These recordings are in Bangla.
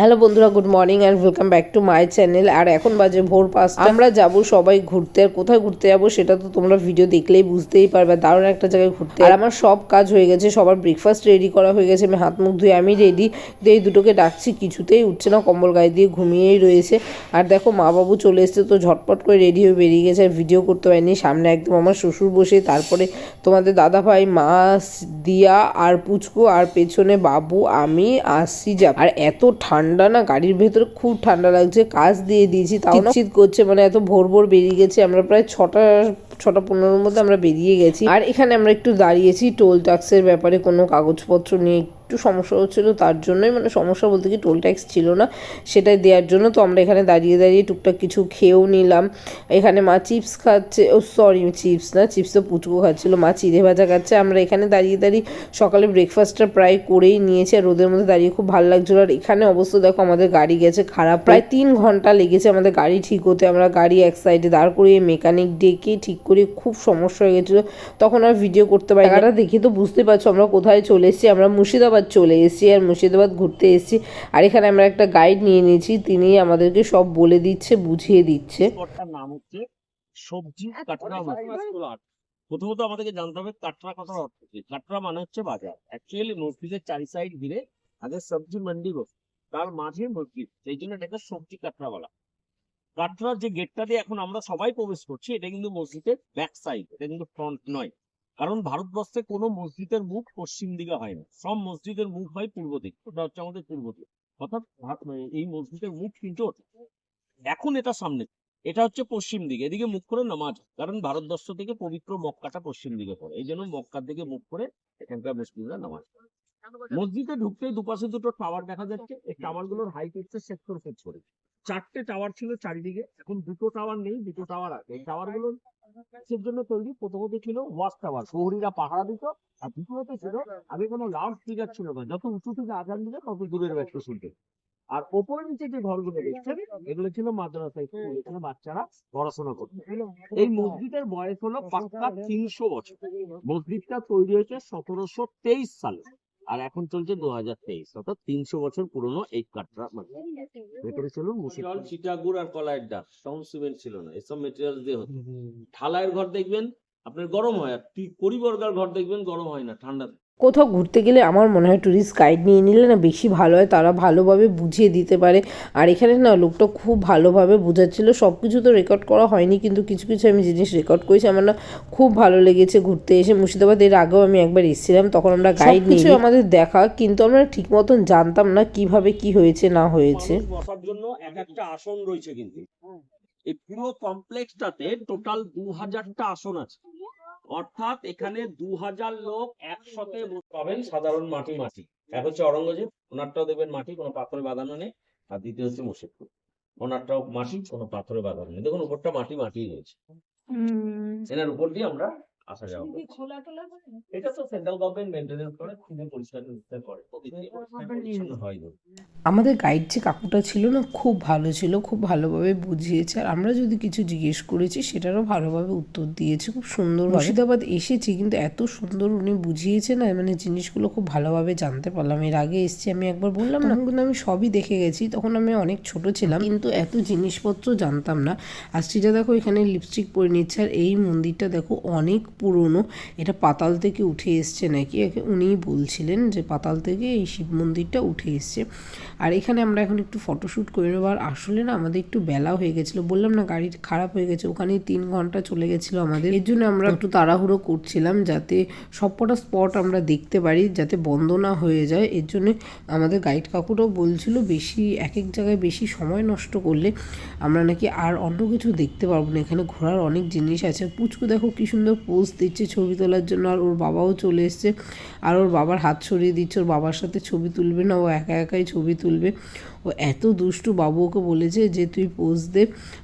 হ্যালো বন্ধুরা, good morning and welcome back to my channel আর এখন বাজে ভোর পাঁচটা। আমরা যাব সবাই ঘুরতে। আর কোথায় ঘুরতে যাব সেটা তো তোমরা ভিডিও দেখলেই বুঝতেই পারবে। দারুণ একটা জায়গায় ঘুরতে। আর আমার সব কাজ হয়ে গেছে, সবার ব্রেকফাস্ট রেডি করা হয়ে গেছে। আমি হাত মুখ ধুয়ে আমি রেডি এই দুটোকে ডাকছি, কিছুতেই উঠছে না, কম্বল গায়ে দিয়ে ঘুমিয়েই রয়েছে। আর দেখো, মা বাবু চলে এসছে তো ঝটপট করে রেডি হয়ে বেরিয়ে গেছে। আর ভিডিও করতে পারিনি। সামনে একদম আমার শ্বশুর বসে। তারপরে তোমাদের দাদা ভাই, মা, দিয়া, আর পুচকু, আর পেছনে বাবু, আমি আসছি যা আর এত ঠান্ডা না গাড়ির ভেতরে খুব ঠান্ডা লাগছে কাজ দিয়ে দিয়েছি তাও না শীত করছে মানে এত ভোর ভোর বেরিয়ে গেছে আমরা প্রায় ছটা ছটা পনেরোর মধ্যে আমরা বেরিয়ে গেছি। আর এখানে আমরা একটু দাঁড়িয়েছি টোল ট্যাক্সের ব্যাপারে, কোনো কাগজপত্র নিয়ে একটু সমস্যা হচ্ছিল, তার জন্যই মানে সমস্যা বলতে কি টোল ট্যাক্স ছিল না, সেটাই দেওয়ার জন্য তো আমরা এখানে দাঁড়িয়ে দাঁড়িয়ে টুকটাক কিছু খেয়েও নিলাম। এখানে মা চিপস খাচ্ছে, ও সরি চিপস না, চিপস তো পুচকু খাচ্ছিলো, মা চিড়ে ভাজা খাচ্ছে। আমরা এখানে দাঁড়িয়ে দাঁড়িয়ে সকালে ব্রেকফাস্টটা প্রায় করেই নিয়েছি, আর রোদের মধ্যে দাঁড়িয়ে খুব ভালো লাগছিল। আর এখানে অবশ্য দেখো আমাদের গাড়ি গেছে খারাপ, প্রায় তিন ঘণ্টা লেগেছে আমাদের গাড়ি ঠিক হতে। আমরা গাড়ি এক সাইডে দাঁড় করিয়ে মেকানিক ডেকে ঠিক করে, খুব সমস্যা হয়ে গেছিল। তখন আর ভিডিও করতে পারি জায়গাটা দেখে তো বুঝতে পারছ, আমরা কোথায় চলে এসেছি? আমরা মুর্শিদাবাদ চলে এসেছি আর মুর্শিদাবাদ ঘুরতে এসেছি। আর এখানে আমরা একটা গাইড নিয়ে নিয়েছি, তিনি আমাদেরকে সব বলে দিচ্ছে, বুঝিয়ে দিচ্ছে। নাম হচ্ছে সবজি কাটরা প্রথমত আমাদেরকে জানতে হবে কাটরা কথার অর্থ কি? কাটরা মানে হচ্ছে বাজার। অ্যাকচুয়ালি মসজিদের চারি সাইড ঘিরে আগে সবজি মান্ডি বসে। তার মাঝে মসজিদ, সেই জন্য এটাকে সবজি কাটরা বলা কাটরার যে গেটটা দিয়ে এখন আমরা সবাই প্রবেশ করছি, এটা কিন্তু মসজিদের ব্যাক সাইড এটা কিন্তু ফ্রন্ট নয়। কারণ ভারতবর্ষে কোনো মসজিদের মুখ পশ্চিম দিকে হয় না। সব মসজিদের মুখ হয় পূর্ব দিক, ওটা হচ্ছে আমাদের পূর্ব দিক। অর্থাৎ এই মসজিদের মুখ কিন্তু এখন এটা সামনে, এটা হচ্ছে পশ্চিম দিকে। এদিকে মুখ করে নামাজ, কারণ ভারতবর্ষ থেকে পবিত্র মক্কাটা পশ্চিম দিকে পড়ে। এই জন্য মক্কার দিকে মুখ করে এখানকার মুসলিমরা নামাজ মসজিদে ঢুকতেই দুপাশে দুটো টাওয়ার দেখা যাচ্ছে। এই টাওয়ারগুলোর হাইট হচ্ছে সেক্টর ফিট করে। চারটে টাওয়ার ছিল চারিদিকে, এখন দুটো টাওয়ার নেই, দুটো টাওয়ার আছে। এই টাওয়ারগুলো কিসের জন্য তৈরি? প্রথমত ছিল ওয়াচ টাওয়ার প্রহরীরা পাহারা দিত, আর দ্বিতীয়ত ছিল, আগে কোনো লাউড স্পিকার ছিল না, যত উঁচু থেকে আজান দিলে তত দূরের ব্যক্তি শুনতে। আর ওপরে নিচে যে ঘরগুলো দেখছেন, এগুলো ছিল মাদ্রাসা স্কুল এখানে বাচ্চারা পড়াশোনা করতো। এই মসজিদের বয়স হলো পাক্কা তিনশো বছর। মসজিদটা তৈরি হয়েছে সতেরোশো তেইশ সালে। আর এখন চলছে দু হাজার তেইশ অর্থাৎ তিনশো বছর পুরনো এই কাঠটা মানে ভেতরে ছিল মুসিদ চিটাগুড় আর কলাইয়ের ডাক সাউন্ড সিমেন্ট ছিল না এসব মেটেরিয়াল দিয়ে হতো। ঢালাইয়ের ঘর দেখবেন আপনার গরম হয় আর পরিবর্গার ঘর দেখবেন গরম হয় না ঠান্ডা থাকে। কোথাও ঘুরতে গেলে আমার মনে হয় ট্যুরিস্ট গাইড নিয়ে নিলে না বেশি ভালো হয় তারা ভালোভাবে বুঝিয়ে দিতে পারে। আর এখানে না লোকটা খুব ভালোভাবে বোঝাচ্ছিল সব কিছু তো রেকর্ড করা হয়নি কিন্তু কিছু কিছু আমি জিনিস রেকর্ড করেছি আমার না খুব ভালো লেগেছে ঘুরতে এসে। মুর্শিদাবাদ এর আগেও আমি একবার এসেছিলাম তখন আমরা গাইড নিয়ে আমাদের দেখা কিন্তু আমরা ঠিক মতন জানতাম না কীভাবে কি হয়েছে না হয়েছে। বসার জন্য এক একটা আসন রয়েছে কিন্তু। এই পুরো কমপ্লেক্সটাতে টোটাল দু হাজারটা আসন আছে। অর্থাৎ এখানে দু হাজার লোক একসাথে পাবেন সাধারণ মাটি মাটি। এক হচ্ছে অরঙ্গজেব ওনারটাও দেবেন মাটি কোনো পাথরে বাঁধানো নেই। আর দ্বিতীয় হচ্ছে মুশিদপুর ওনারটাও মাটি কোনো পাথরে বাঁধানো নেই। দেখুন উপরটা মাটি মাটি রয়েছে। এনার উপর দিয়ে আমরা আসা যাওয়া। এটা তো সেন্ট্রাল গভর্নমেন্ট মেনটেনেন্স করে খুবই পরিষ্কার পরিষ্কার করে হয়। আমাদের গাইড যে কাকুটা ছিল না খুব ভালো ছিল খুব ভালোভাবে বুঝিয়েছে। আর আমরা যদি কিছু জিজ্ঞেস করেছি সেটারও ভালোভাবে উত্তর দিয়েছে খুব সুন্দর মুর্শিদাবাদ এসেছি কিন্তু এত সুন্দর উনি বুঝিয়েছে না মানে জিনিসগুলো খুব ভালোভাবে জানতে পারলাম। এর আগে এসেছি আমি একবার বললাম না। কিন্তু আমি সবই দেখে গেছি তখন আমি অনেক ছোট ছিলাম কিন্তু এত জিনিসপত্র জানতাম না। আর শ্রীজা দেখো এখানে লিপস্টিক পরে নিচ্ছে আর এই মন্দিরটা দেখো অনেক পুরনো, এটা পাতাল থেকে উঠে এসছে নাকি? উনিই বলছিলেন যে পাতাল থেকে এই শিব মন্দিরটা উঠে এসছে। আর এখানে আমরা এখন একটু ফটোশ্যুট করে নেব। আর আসলে না, আমাদের একটু বেলা হয়ে গেছিল। বললাম না, গাড়ি খারাপ হয়ে গেছে ওখানে তিন ঘণ্টা চলে গেছিল আমাদের। এর জন্য আমরা একটু তাড়াহুড়ো করছিলাম যাতে সবকটা স্পট আমরা দেখতে পারি, যাতে বন্ধ না হয়ে যায়। এর জন্য আমাদের গাইড কাকুরাও বলছিল, বেশি এক এক জায়গায় বেশি সময় নষ্ট করলে আমরা নাকি আর অন্য কিছু দেখতে পারব না। এখানে ঘোরার অনেক জিনিস আছে। পুচকু দেখো কি সুন্দর পোজ দিচ্ছে ছবি তোলার জন্য, আর ওর বাবাও চলে এসছে। আর ওর বাবার হাত সরিয়ে দিচ্ছে, ওর বাবার সাথে ছবি তুলবে না, ও একা একাই ছবি তুলবে। ও এত দুষ্টু বাবু ওকে বলেছে যে তুই পোজ দে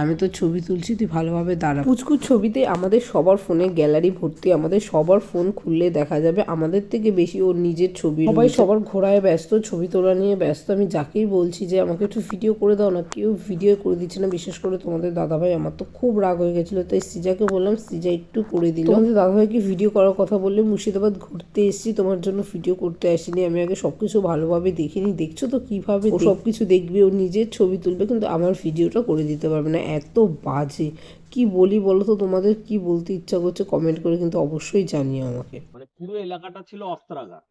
আমি তো ছবি তুলছি তুই ভালোভাবে দাঁড়া। পুচকুর ছবিতে আমাদের সবার ফোনে গ্যালারি ভর্তি আমাদের সবার ফোন খুললে দেখা যাবে আমাদের থেকে বেশি ওর নিজের ছবি সবাই সবার ঘোরায় ব্যস্ত ছবি তোলা নিয়ে ব্যস্ত। আমি যাকেই বলছি যে আমাকে একটু ভিডিও করে দাও না কেউ ভিডিও করে দিচ্ছে না। বিশেষ করে তোমাদের দাদাভাই আমার তো খুব রাগ হয়ে গেছিল। তাই সিজাকে বললাম সিজা একটু করে দিল। তোমাদের দাদাভাইকে ভিডিও করার কথা বললে মুর্শিদাবাদ ঘুরতে এসেছি তোমার জন্য ভিডিও করতে আসিনি। আমি আগে সবকিছু ভালোভাবে দেখিনি। দেখছ তো কীভাবে ও সবকিছু দেখবে ও নিজের ছবি তুলবে কিন্তু আমার ভিডিওটা করে দিতে পারবে না। এত বাজে। কি বলি বলো তো? তোমাদের কি বলতে ইচ্ছা করছে কমেন্ট করে কিন্তু অবশ্যই জানিও আমাকে। মানে পুরো এলাকাটা ছিল অস্ত্রাগার।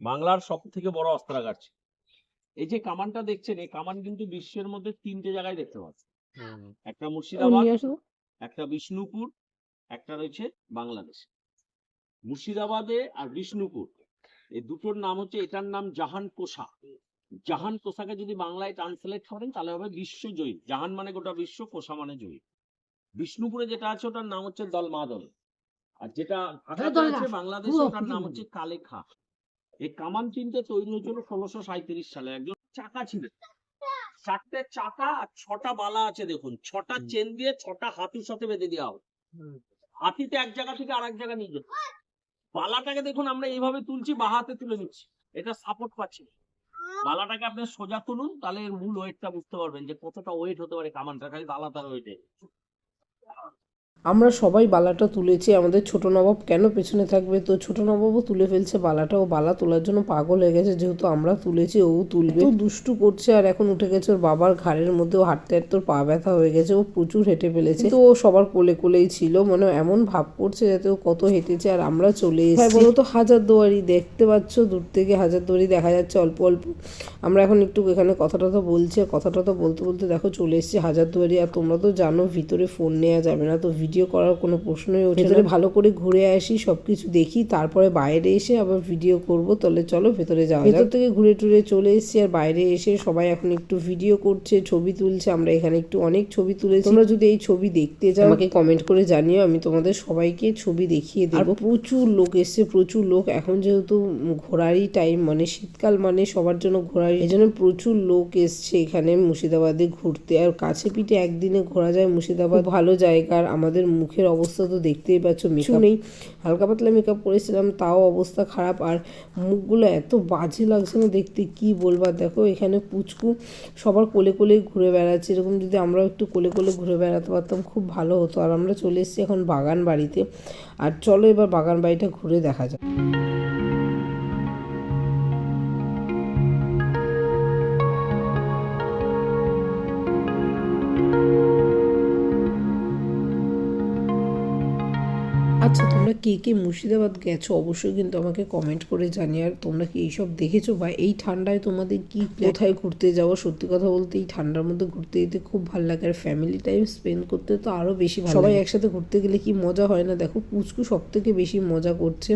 বাংলার সব থেকে বড় অস্ত্রাগার ছিল। এই যে কামানটা দেখছেন এই কামান কিন্তু বিশ্বের মধ্যে তিনটে জায়গায় দেখতে পাচ্ছেন একটা মুর্শিদাবাদ একটা বিষ্ণুপুর একটা রয়েছে বাংলাদেশ। মুর্শিদাবাদে আর বিষ্ণুপুর। এই দুটোর নাম হচ্ছে এটার নাম জাহান কোষা জাহান কোষাকে যদি বাংলায় ট্রান্সলেট করেন তাহলে হবে বিশ্বজয়ী। জাহান মানে গোটা বিশ্ব কোষা মানে জয়ী। বিষ্ণুপুরে যেটা আছে ওটার নাম হচ্ছে দলমাদল। আর যেটা আছে বাংলাদেশে ওটার নাম হচ্ছে কালেখা। এই কামান তিনটে তৈরি হয়েছিল ষোলোশো সাঁইত্রিশ সালে। একজন চাকা ছিল। চারটে চাকা আর ছটা বালা আছে দেখুন। ছটা চেন দিয়ে ছটা হাতুর সাথে বেঁধে দেওয়া হবে হাতিতে এক জায়গা থেকে আরেক জায়গা নিয়ে যেত বালাটাকে দেখুন আমরা এইভাবে তুলছি বা হাতে তুলে নিচ্ছি। এটা সাপোর্ট পাচ্ছি। না। বালাটাকে আপনি সোজা তুলুন, তাহলে মূল ওয়েটটা বুঝতে পারবেন যে কতটা ওয়েট হতে পারে কামানটা খালি বালাটার ওয়েটে আমরা সবাই বালাটা তুলেছি আমাদের ছোট নবাব কেন পেছনে থাকবে? তো ছোট নবাবও তুলে ফেলছে বালাটা ও বালা তোলার জন্য পাগল হয়ে গেছে যেহেতু আমরা তুলেছি ও তুলবে। ও দুষ্টু করছে আর এখন উঠে গেছে ওর বাবার ঘাড়ের মধ্যে ও হাঁটতে হাঁটতে ওর পা ব্যথা হয়ে গেছে ও প্রচুর হেঁটে ফেলেছে। তো ও সবার কোলে কোলেই ছিল মানে এমন ভাব করছে যাতে ও কত হেঁটেছে আর আমরা চলে এসেছি। হ্যাঁ বলো তো হাজার দুয়ারি দেখতে পাচ্ছ? দূর থেকে হাজার দুয়ারি দেখা যাচ্ছে অল্প অল্প। আমরা এখন একটু এখানে কথা টথা বলছি আর কথা টথা বলতে বলতে দেখো চলে এসেছি হাজার দুয়ারি আর তোমরা তো জানো ভিতরে ফোন নেওয়া যাবে না তো ভিডিও করার কোনো প্রশ্নই ওঠে ভেতরে ভালো করে ঘুরে আসি সব কিছু দেখি তারপরে বাইরে এসে আবার ভিডিও করব তাহলে চলো ভেতরে যাওয়া ভেতর থেকে ঘুরে টুরে চলে এসেছি আর বাইরে এসে সবাই এখন একটু ভিডিও করছে ছবি তুলছে আমরা এখানে একটু অনেক ছবি তুলেছি। তোমরা যদি এই ছবি দেখতে চাও আমাকে কমেন্ট করে জানিও আমি তোমাদের সবাইকে ছবি দেখিয়ে দেবো। প্রচুর লোক এসছে প্রচুর লোক। এখন যেহেতু ঘোরারই টাইম মানে শীতকাল মানে সবার জন্য ঘোরার এই জন্য প্রচুর লোক এসছে এখানে মুর্শিদাবাদে ঘুরতে। আর কাছে পিঠে একদিনে ঘোরা যায় মুর্শিদাবাদ। ভালো জায়গা। আর আমাদের মুখের অবস্থা তো দেখতেই পাচ্ছ মেকআপ নেই। হালকা পাতলা মেকআপ করেছিলাম তাও অবস্থা খারাপ। আর মুখগুলো এত বাজে লাগছে না দেখতে কি বলবা? দেখো এখানে পুচকু সবার কোলে কোলে ঘুরে বেড়াচ্ছে। এরকম যদি আমরাও একটু কোলে কোলে ঘুরে বেড়াতে পারতাম খুব ভালো হতো। আর আমরা চলে এসেছি এখন বাগান বাড়িতে আর চলো এবার বাগান বাড়িটা ঘুরে দেখা যাক। আচ্ছা তোমরা কে কে মুর্শিদাবাদ গেছো অবশ্যই কিন্তু আমাকে কমেন্ট করে জানিয়ে আর তোমরা কি এইসব দেখেছ? বা এই ঠান্ডায় তোমাদের কি কোথায় ঘুরতে যাওয়া? সত্যি কথা বলতে এই ঠান্ডার মধ্যে ঘুরতে যেতে খুব ভালো লাগে। আর ফ্যামিলি টাইম স্পেন্ড করতে তো আরও বেশি সবাই একসাথে ঘুরতে গেলে কি মজা হয় না? দেখো পুচকু সব থেকে বেশি মজা করছে।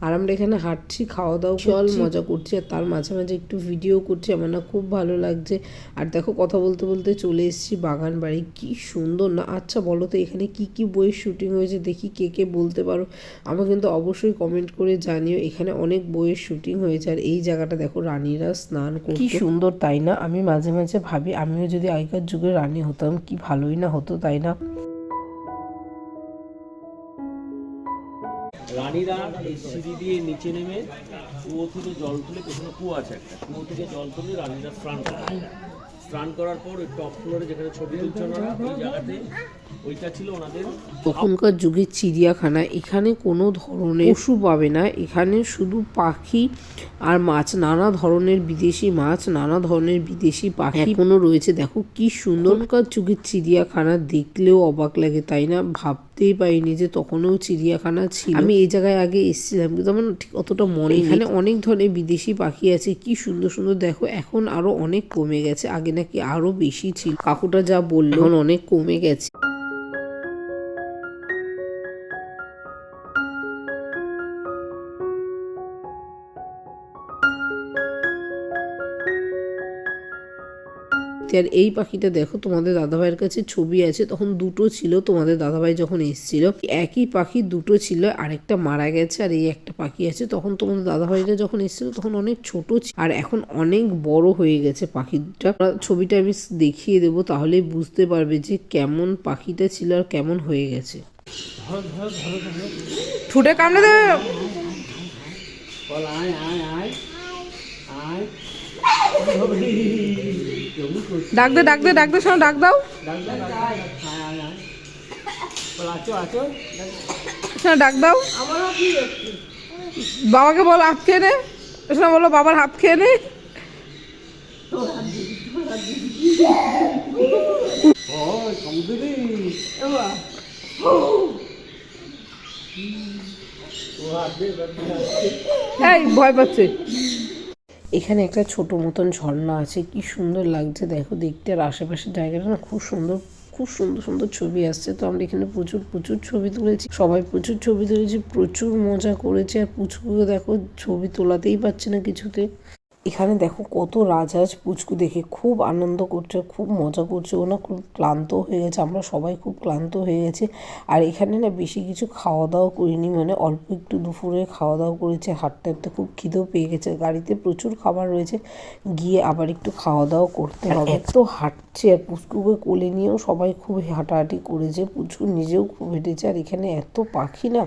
আর আমরা এখানে হাঁটছি খাওয়া দাওয়া চল মজা করছি আর তার মাঝে মাঝে একটু ভিডিও করছি আমার না খুব ভালো লাগছে। আর দেখো কথা বলতে বলতে চলে এসেছি বাগান বাড়ি। কি সুন্দর না? আচ্ছা বলো তো এখানে কি কি বইয়ের শুটিং হয়েছে? দেখি কে কে বলতে পারো। আমাকে কিন্তু অবশ্যই কমেন্ট করে জানিও এখানে অনেক বইয়ের শুটিং হয়েছে। আর এই জায়গাটা দেখো রানীরা স্নান করতে। কি সুন্দর তাই না? আমি মাঝে মাঝে ভাবি আমিও যদি আগেকার যুগে রানী হতাম কি ভালোই না হতো তাই না? রানীরা এই সিঁড়ি দিয়ে নিচে নেমে কুয়ো থেকে জল তুলে পেছনে কুয়ো আছে একটা। কুয়ো থেকে জল তুলে রানীরা স্নান করে স্নান করার পর ওই টপ ফ্লোরে যেখানে ছবি তুলছে ওনারা, ওই জায়গাতে তখনকার যুগের চিড়িয়াখানা, এখানে কোনো ধরনের পশু পাবে না। এখানে শুধু পাখি আর মাছ, নানা ধরনের বিদেশি মাছ, নানা ধরনের বিদেশি পাখি এখনও রয়েছে। দেখো কি সুন্দরকার যুগের চিড়িয়াখানা দেখলেও অবাক লাগে, তাই না? ভাবতেই পারিনি যে তখনও চিড়িয়াখানা ছিল। আমি এই জায়গায় আগে এসেছিলাম, কিন্তু আমার ঠিক অতটা মনে। এখানে অনেক ধরনের বিদেশি পাখি আছে, কি সুন্দর সুন্দর। দেখো, এখন আরও অনেক কমে গেছে, আগে নাকি আরও বেশি ছিল। কাকুটা যা বলল অনেক কমে গেছে। আর এই পাখিটা দেখো তোমাদের দাদাভাইয়ের কাছে ছবি আছে তখন দুটো ছিল তোমাদের দাদাভাই যখন এসেছিল একই পাখি দুটো ছিল আরেকটা মারা গেছে আর এই একটা পাখি আছে তখন তোমাদের দাদাভাইরা যখন এসেছিল তখন অনেক ছোট ছিল আর এখন অনেক বড় হয়ে গেছে পাখিটা। ছবিটা আমি দেখিয়ে দেবো তাহলেই বুঝতে পারবে যে কেমন পাখিটা ছিল আর কেমন হয়ে গেছে। ঠুটে কামড়ে দেবে? বল আয় আয় আয় আয়। ডাক দে ডাক দে ডাক দে, শোনো, ডাক দাও। শোনা, ডাক দাও। বাবাকে বলো, হাত খেয়ে নে। শোনা, বলো, বাবার হাত খেয়ে নে। এই, ভয় পাচ্ছে। এখানে একটা ছোট মতন ঝর্ণা আছে, কি সুন্দর লাগছে দেখো দেখতে। আর আশেপাশের জায়গাটা না খুব সুন্দর খুব সুন্দর সুন্দর ছবি আসছে। তো আমরা এখানে প্রচুর প্রচুর ছবি তুলেছি। সবাই প্রচুর ছবি তুলেছি, প্রচুর মজা করেছে। আর পুচকুকে দেখো ছবি তোলাতেই পারছে না কিছুতে। এখানে দেখো কত রাজহাঁস পুচকু দেখে খুব আনন্দ করছে খুব মজা করছে। ও না খুব ক্লান্ত হয়ে গেছে আমরা সবাই খুব ক্লান্ত হয়ে গেছি। আর এখানে না বেশি কিছু খাওয়া দাওয়া করিনি মানে অল্প একটু দুপুরে খাওয়া দাওয়া করেছে হাঁটতে হাঁটতে খুব খিদেও পেয়ে গেছে। গাড়িতে প্রচুর খাবার রয়েছে গিয়ে আবার একটু খাওয়া দাওয়া করতে হবে। এত হাঁটছে আর পুচকুকে কোলে নিয়েও সবাই খুব হাঁটাহাঁটি করেছে পুচকু নিজেও খুব হেঁটেছে। আর এখানে এত পাখি না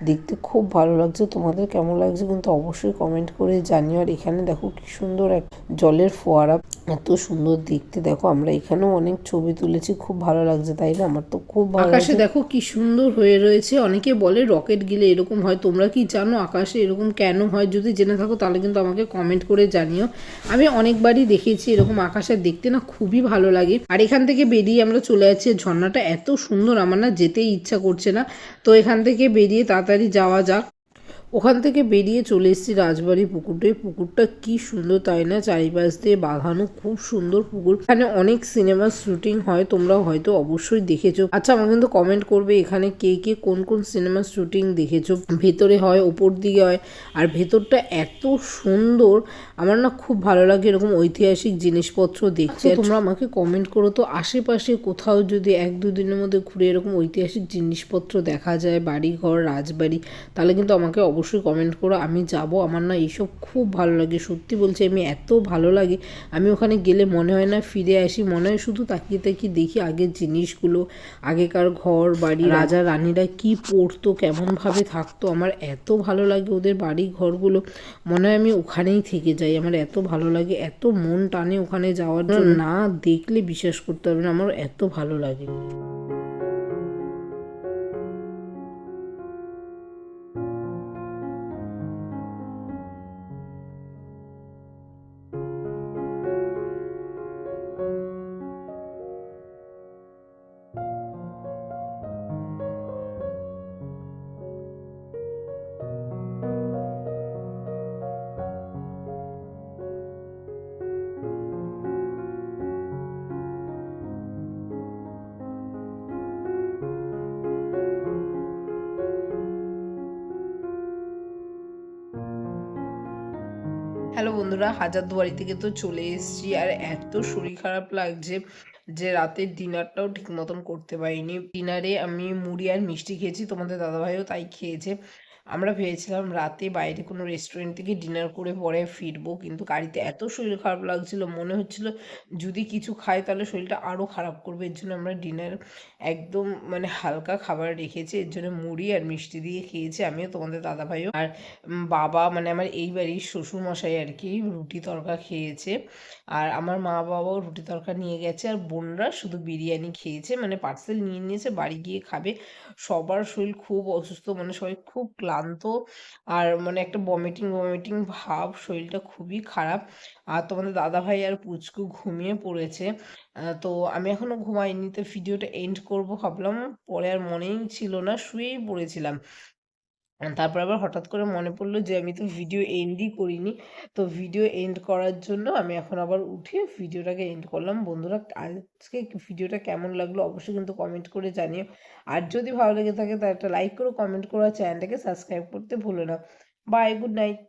দেখতে খুব ভালো লাগছে। তোমাদের কেমন লাগছে কিন্তু অবশ্যই কমেন্ট করে জানিও। আর এখানে দেখো কি সুন্দর এক জলের ফোয়ারা। এত সুন্দর দেখতে। দেখো আমরা এখানেও অনেক ছবি তুলেছি খুব ভালো লাগছে তাই না? আমার তো খুব ভালো আকাশে দেখো কি সুন্দর হয়ে রয়েছে। অনেকে বলে রকেট গেলে এরকম হয় তোমরা কি জানো আকাশে এরকম কেন হয়? যদি জেনে থাকো তাহলে কিন্তু আমাকে কমেন্ট করে জানিও। আমি অনেকবারই দেখেছি এরকম আকাশে দেখতে না খুবই ভালো লাগে। আর এখান থেকে বেরিয়ে আমরা চলে যাচ্ছি ঝর্ণাটা এত সুন্দর আমার না যেতেই ইচ্ছা করছে না। তো এখান থেকে বেরিয়ে তাড়াতাড়ি যাওয়া যাক। ওখান থেকে বেরিয়ে চলে এসেছি রাজবাড়ি পুকুরটায়। পুকুরটা কি সুন্দর তাই না? চারিপাশ দিয়ে বাঁধানো খুব সুন্দর পুকুর। এখানে অনেক সিনেমার শুটিং হয় তোমরা হয়তো অবশ্যই দেখেছ। আচ্ছা আমার কিন্তু কমেন্ট করবে এখানে কে কে কোন কোন সিনেমার শুটিং দেখেছ। ভেতরে হয় ওপর দিকে হয় আর ভেতরটা এত সুন্দর। আমার না খুব ভালো লাগে এরকম ঐতিহাসিক জিনিসপত্র দেখতে। তোমরা আমাকে কমেন্ট করো তো আশেপাশে কোথাও যদি এক দুদিনের মধ্যে ঘুরে এরকম ঐতিহাসিক জিনিসপত্র দেখা যায় বাড়ি ঘর রাজবাড়ি তাহলে কিন্তু আমাকে অবশ্যই কমেন্ট করো আমি যাব। আমার না এইসব খুব ভালো লাগে সত্যি বলছি আমি এত ভালো লাগে। আমি ওখানে গেলে মনে হয় না ফিরে আসি মনে হয় শুধু তাকিয়ে তাকিয়ে দেখি আগের জিনিসগুলো আগেকার ঘর বাড়ি রাজা রানীরা কি পড়তো কেমনভাবে থাকতো আমার এত ভালো লাগে ওদের বাড়ি ঘরগুলো। মনে হয় আমি ওখানেই থেকে যাই আমার এত ভালো লাগে এত মন টানে ওখানে যাওয়ার জন্য। না দেখলে বিশ্বাস করতে পারবে না আমার এত ভালো লাগে। হ্যালো বন্ধুরা, হাজারদুয়ারি থেকে তো চলে এসেছি। আর এত শরীর খারাপ লাগছে যে রাতের ডিনারটাও ঠিক মতন করতে পারিনি। ডিনারে আমি মুড়ি আর মিষ্টি খেয়েছি, তোমাদের দাদাভাইও তাই খেয়েছে। আমরা ভেবেছিলাম রাতে বাইরে কোনো রেস্টুরেন্ট থেকে ডিনার করে পরে ফিরবো, কিন্তু গাড়িতে এত শরীর খারাপ লাগছিল, মনে হচ্ছিল যদি কিছু খাই তাহলে শরীরটা আরও খারাপ করবে। এর জন্য আমরা ডিনার একদম মানে হালকা খাবার রেখেছি, এর জন্য মুড়ি আর মিষ্টি দিয়ে খেয়েছি আমিও, তোমাদের দাদা ভাইও আর বাবা মানে আমার এই বাড়ির শ্বশুর মশাই আর কি রুটি তরকা খেয়েছে। আর আমার মা বাবাও রুটি তরকা নিয়ে গেছে আর বোনরা শুধু বিরিয়ানি খেয়েছে মানে পার্সেল নিয়ে নিয়েছে, বাড়ি গিয়ে খাবে। সবার শরীর খুব অসুস্থ মানে সবাই খুব ক্লান্ত। আর মানে একটা বমিটিং বমিটিং ভাব, শরীরটা খুবই খারাপ। আর তোমাদের দাদা ভাই আর পুচকু ঘুমিয়ে পড়েছে। তো আমি এখনও ঘুমাইনি, তো ভিডিওটা এন্ড করব ভাবলাম। পরে আর মনেই ছিল না, শুয়েই পড়েছিলাম। তারপর আবার হঠাৎ করে মনে পড়ল যে আমি তো ভিডিও এন্ডই করিনি। তো ভিডিও এন্ড করার জন্য আমি এখন আবার উঠে ভিডিওটাকে এন্ড করলাম। বন্ধুরা, আজকে ভিডিওটা কেমন লাগল অবশ্যই কিন্তু কমেন্ট করে জানিও। আর যদি ভালো লেগে থাকে তাহলে একটা লাইক করো কমেন্ট করো চ্যানেলটাকে সাবস্ক্রাইব করতে ভুলো না। Bye good night